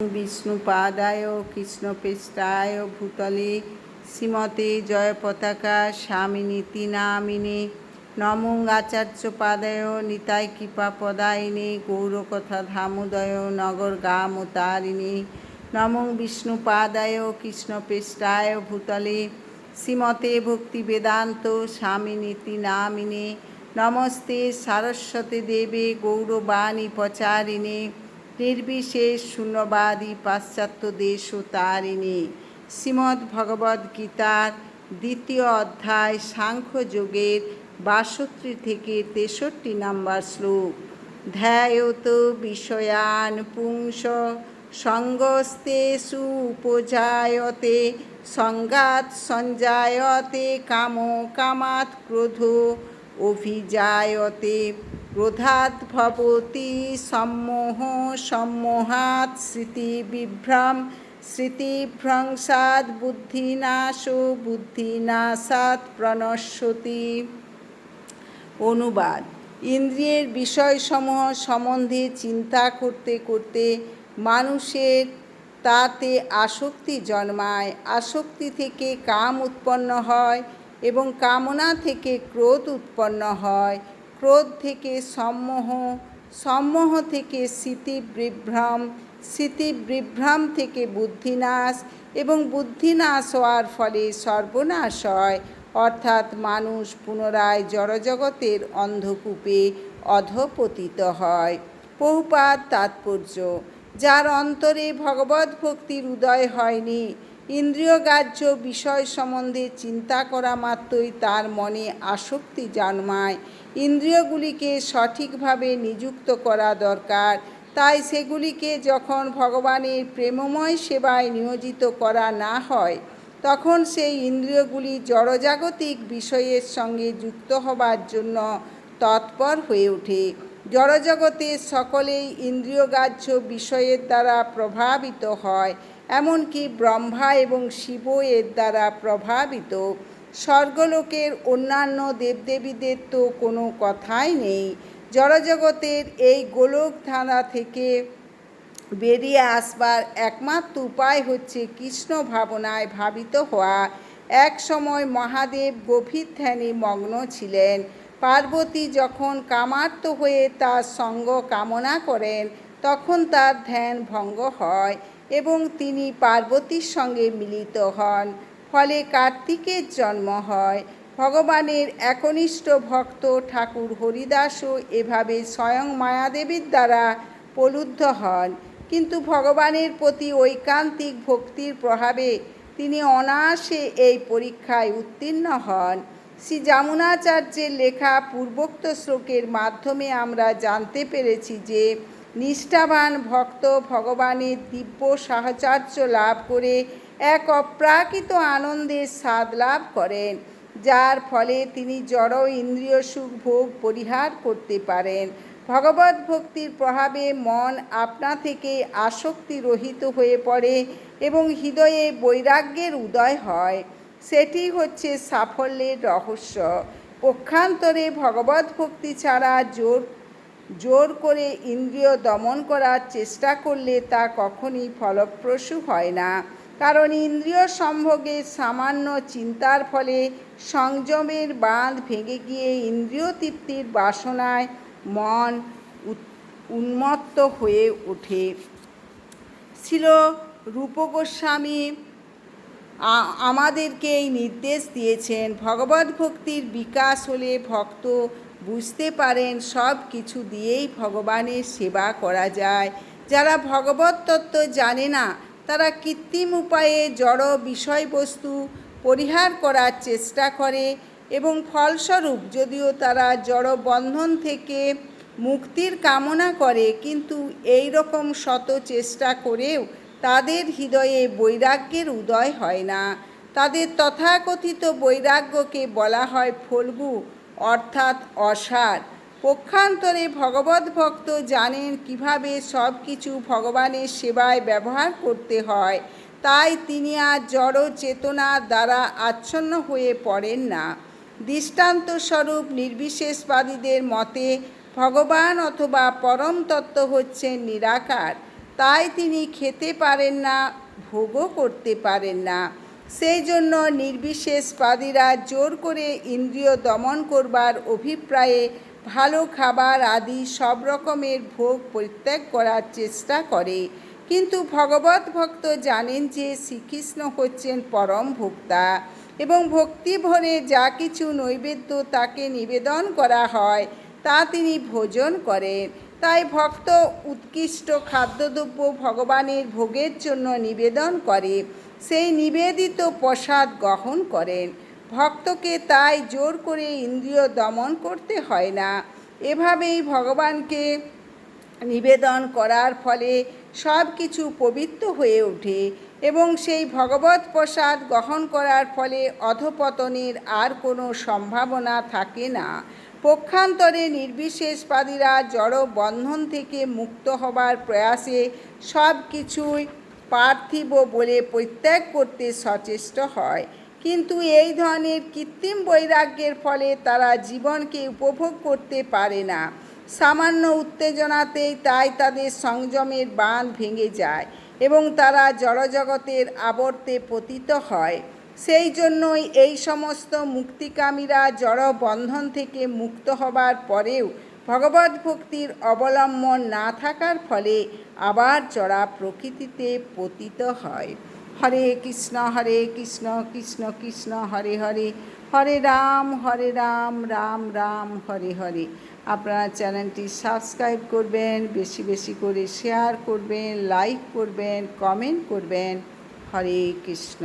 বিষ্ণুপাদায় কৃষ্ণপৃষ্ঠায় ভূতলে শ্রীমতে জয় পতাকা স্বামিনীতি নামিনে নমো আচার্য পাদায় নিতাই কৃপা পদায়িনে গৌরকথা ধামোদয় নগর গামতারিণী নমো বিষ্ণুপাদায় কৃষ্ণপৃষ্ঠায় ভূতলে শ্রীমতে ভক্তি বেদান্ত স্বামিনীতি নামিনে নমস্তে সারস্বতী দেবে গৌরবাণী প্রচারিণী নির্বিশেষ শূন্যবাদী পাশ্চাত্য দেশ ও তারিণী। শ্রীমদ্ ভগবদ গীতার দ্বিতীয় অধ্যায় সাংখ্যযোগের বাষট্টি থেকে তেষট্টি নম্বর শ্লোক। ধ্যায়ত বিষয়ান পুংস সঙ্গস্তেষু উপজায়তে সংঘাত সঞ্জায়তে কাম কামাত ক্রোধ অভিজায়তে। ক্রোধাৎ ভবতি সম্মোহ সম্মোহাৎ স্মৃতিবিভ্রম স্মৃতিভ্রংসাৎ বুদ্ধিনাশো বুদ্ধিনাশাৎ প্রণশ্যতি অনুবাদ, ইন্দ্রিয়ের বিষয়সমূহ সম্বন্ধে চিন্তা করতে করতে মানুষের তাতে আসক্তি জন্মায়, আসক্তি থেকে কাম উৎপন্ন হয় এবং কামনা থেকে ক্রোধ উৎপন্ন হয়। ক্রোধ থেকে সম্মোহ সম্মোহ থেকে স্মৃতিবিভ্রম স্মৃতিবিভ্রম থেকে বুদ্ধিনাশ এবং বুদ্ধিনাশ হওয়ার ফলে সর্বনাশ হয়। অর্থাৎ মানুষ পুনরায় জড়জগতের অন্ধকূপে অধপতিত হয়। বহুপাত তাৎপর্য, যার অন্তরে ভগবত ভক্তির উদয় হয়নি ইন্দ্রিয়গ্রাহ্য বিষয় সম্বন্ধে চিন্তা করা মাত্রই তার মনে আসক্তি জন্মায়। ইন্দ্রিয়গুলিকে সঠিকভাবে নিযুক্ত করা দরকার। তাই সেগুলিকে যখন ভগবানের প্রেমময় সেবায় নিয়োজিত করা না হয়, তখন সেই ইন্দ্রিয়গুলি জড়জাগতিক বিষয়ের সঙ্গে যুক্ত হবার জন্য তৎপর হয়ে ওঠে। জড়জগতের সকলেই ইন্দ্রিয়গ্রাহ্য বিষয়ের দ্বারা প্রভাবিত হয়। এমনকি ব্রহ্মা এবং শিব এর দ্বারা প্রভাবিত। স্বর্গলোকের অন্যান্য দেবদেবীদের তো কোনো কথাই নেই। জড়জগতের এই গোলক ধারা থেকে বেরিয়ে আসবার একমাত্র উপায় হচ্ছে কৃষ্ণ ভাবনায় ভাবিত হওয়া। এক সময় মহাদেব গভীর ধ্যানে মগ্ন ছিলেন। পার্বতী যখন কামার্ত হয়ে তার সঙ্গ কামনা করেন, তখন তার ধ্যান ভঙ্গ হয়। এবং তিনি পার্বতীর সঙ্গে মিলিত হন। ফলে কার্তিকের জন্ম হয়। ভগবানের একনিষ্ঠ ভক্ত ঠাকুর হরিদাসও এভাবে স্বয়ং মায়াদেবীর দ্বারা প্রলুব্ধ হন। কিন্তু ভগবানের প্রতি ঐকান্তিক ভক্তির প্রভাবে তিনি অনায়াসে এই পরীক্ষায় উত্তীর্ণ হন। শ্রী যমুনাচার্যের লেখা পূর্বোক্ত শ্লোকের মাধ্যমে আমরা জানতে পেরেছি যে নিষ্ঠাবান ভক্ত ভগবানের দিব্য সাহচর্য লাভ করে এক অপ্রাকৃত আনন্দের স্বাদ লাভ করেন, যার ফলে তিনি জড় ইন্দ্রিয় সুখ ভোগ পরিহার করতে পারেন। ভগবত ভক্তির প্রভাবে মন আপনা থেকে আসক্তি রহিত হয়ে পড়ে এবং হৃদয়ে বৈরাগ্যের উদয় হয়। সেটি হচ্ছে সাফল্যের রহস্য। পক্ষান্তরে ভগবত ভক্তি ছাড়া জোর জোর করে ইন্দ্রিয় দমন করার চেষ্টা করলে তা কখনই ফলপ্রসূ হয় না। কারণ ইন্দ্রিয় সম্ভোগে সামান্য চিন্তার ফলে সংযমের বাঁধ ভেঙে গিয়ে ইন্দ্রিয় তৃপ্তির বাসনায় মন উন্মত্ত হয়ে ওঠে। ছিল রূপ গোস্বামী আমাদেরকে এই নির্দেশ দিয়েছেন ভগবত ভক্তির বিকাশ হলে ভক্ত বুঝতে পারেন, সব কিছু দিয়েই ভগবানের সেবা করা যায়। যারা ভগবত তত্ত্ব জানে না, তারা কৃত্রিম উপায়ে জড় বিষয়বস্তু পরিহার করার চেষ্টা করে এবং ফলস্বরূপ যদিও তারা জড় বন্ধন থেকে মুক্তির কামনা করে, কিন্তু এই রকম শত চেষ্টা করেও তাদের হৃদয়ে বৈরাগ্যের উদয় হয় না। তাদের তথাকথিত বৈরাগ্যকে বলা হয় ফল্গু অর্থাৎ অসার। পক্ষান্তরে ভগবত ভক্ত জানেন কীভাবে সব কিছু ভগবানের সেবায় ব্যবহার করতে হয়। তাই তিনি আর জড় চেতনা দ্বারা আচ্ছন্ন হয়ে পড়েন না। দৃষ্টান্তস্বরূপ নির্বিশেষবাদীদের মতে, ভগবান অথবা পরম তত্ত্ব হচ্ছেন নিরাকার। তাই তিনি খেতে পারেন না, ভোগও করতে পারেন না। সেই জন্য নির্বিশেষবাদীরা জোর করে ইন্দ্রিয় দমন করবার অভিপ্রায়ে ভালো খাবার আদি সব রকমের ভোগ পরিত্যাগ করার চেষ্টা করে। কিন্তু ভগবত ভক্ত জানেন যে শ্রীকৃষ্ণ হচ্ছেন পরম ভোক্তা এবং ভক্তি ভরে যা কিছু নৈবেদ্য তাকে নিবেদন করা হয়, তা তিনি ভোজন করেন। তাই ভক্ত উৎকৃষ্ট খাদ্যদ্রব্য ভগবানের ভোগের জন্য নিবেদন করে। সেই নিবেদিত প্রসাদ গ্রহণ করেন। ভক্তকে তাই জোর করে ইন্দ্রিয় দমন করতে হয় না। এভাবেই ভগবানকে নিবেদন করার ফলে সব কিছু পবিত্র হয়ে ওঠে এবং সেই ভগবত প্রসাদ গ্রহণ করার ফলে অধপতনের আর কোনো সম্ভাবনা থাকে না। পক্ষান্তরে নির্বিশেষবাদীরা জড় বন্ধন থেকে মুক্ত হবার প্রয়াসে সব কিছুই পার্থিব বলে পরিত্যাগ করতে সচেষ্ট হয়। কিন্তু এই ধরনের কৃত্রিম বৈরাগ্যের ফলে তারা জীবনকে উপভোগ করতে পারে না। সামান্য উত্তেজনাতেই তাই তাদের সংযমের বাঁধ ভেঙে যায় এবং তারা জড়জগতের আবর্তে পতিত হয়। সেই জন্যই এই সমস্ত মুক্তিকামীরা জড় বন্ধন থেকে মুক্ত হবার পরেও ভগবত ভক্তির অবলম্বন না থাকার ফলে আবার চড়া প্রকৃতিতে পতিত হয়। হরে কৃষ্ণ হরে কৃষ্ণ কৃষ্ণ কৃষ্ণ, হরে হরে হরে রাম হরে রাম রাম রাম, হরে হরে। আপনারা চ্যানেলটি সাবস্ক্রাইব করবেন, বেশি বেশি করে শেয়ার করবেন, লাইক করবেন, কমেন্ট করবেন। হরে কৃষ্ণ।